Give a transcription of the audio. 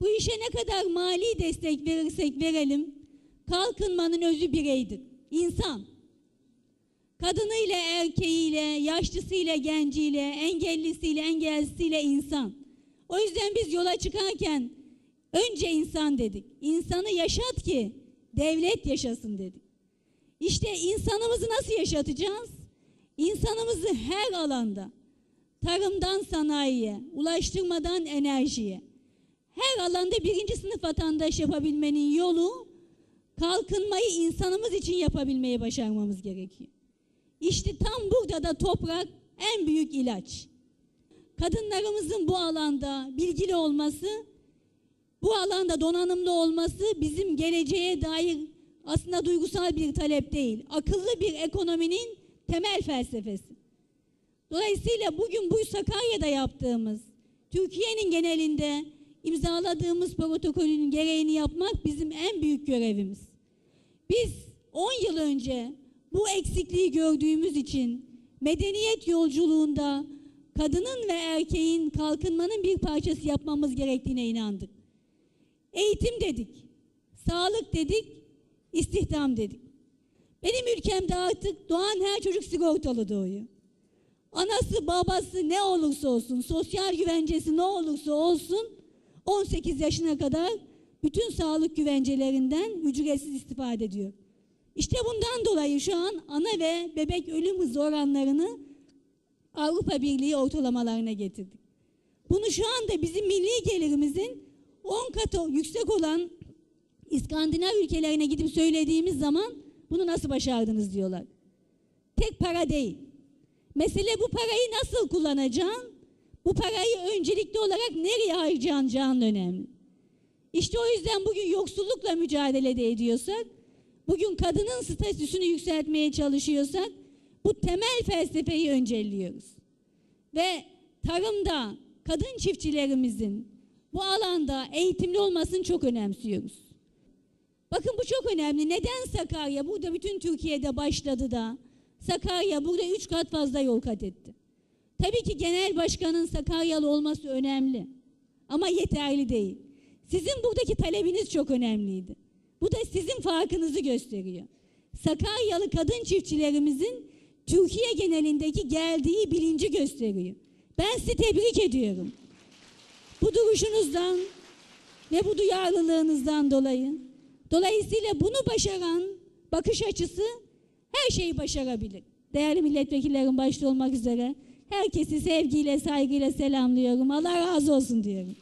Bu işe ne kadar mali destek verirsek verelim, kalkınmanın özü bireydir. İnsan. Kadınıyla, erkeğiyle, yaşlısıyla, genciyle, engellisiyle, engellisiyle insan. O yüzden biz yola çıkarken önce insan dedik. İnsanı yaşat ki devlet yaşasın dedik. İşte insanımızı nasıl yaşatacağız? İnsanımızı her alanda, tarımdan sanayiye, ulaştırmadan enerjiye, her alanda birinci sınıf vatandaş yapabilmenin yolu kalkınmayı insanımız için yapabilmeyi başarmamız gerekiyor. İşte tam burada da toprak en büyük ilaç. Kadınlarımızın bu alanda bilgili olması, bu alanda donanımlı olması bizim geleceğe dair aslında duygusal bir talep değil, akıllı bir ekonominin temel felsefesi. Dolayısıyla bugün bu Sakarya'da yaptığımız, Türkiye'nin genelinde imzaladığımız protokolün gereğini yapmak bizim en büyük görevimiz. Biz 10 yıl önce bu eksikliği gördüğümüz için medeniyet yolculuğunda kadının ve erkeğin kalkınmanın bir parçası yapmamız gerektiğine inandık. Eğitim dedik, sağlık dedik, istihdam dedik. Benim ülkemde artık doğan her çocuk sigortalı doğuyor. Anası babası ne olursa olsun, sosyal güvencesi ne olursa olsun 18 yaşına kadar bütün sağlık güvencelerinden ücretsiz istifade ediyor. İşte bundan dolayı şu an ana ve bebek ölüm hızı oranlarını Avrupa Birliği ortalamalarına getirdik. Bunu şu anda bizim milli gelirimizin 10 katı yüksek olan İskandinav ülkelerine gidip söylediğimiz zaman bunu nasıl başardınız diyorlar. Tek para değil. Mesele bu parayı nasıl kullanacaksın? Bu parayı öncelikli olarak nereye harcayacağın önemli. İşte o yüzden bugün yoksullukla mücadelede ediyorsak, bugün kadının statüsünü yükseltmeye çalışıyorsak, bu temel felsefeyi öncelliyoruz. Ve tarımda kadın çiftçilerimizin bu alanda eğitimli olmasını çok önemsiyoruz. Bakın bu çok önemli. Neden Sakarya? Burada bütün Türkiye'de başladı da Sakarya burada üç kat fazla yol kat etti. Tabii ki genel başkanın Sakaryalı olması önemli. Ama yeterli değil. Sizin buradaki talebiniz çok önemliydi. Bu da sizin farkınızı gösteriyor. Sakaryalı kadın çiftçilerimizin Türkiye genelindeki geldiği bilinci gösteriyor. Ben sizi tebrik ediyorum. Bu duruşunuzdan ve bu duyarlılığınızdan dolayı. Dolayısıyla bunu başaran bakış açısı her şeyi başarabilir. Değerli milletvekillerim başta olmak üzere herkesi sevgiyle, saygıyla selamlıyorum. Allah razı olsun diyorum.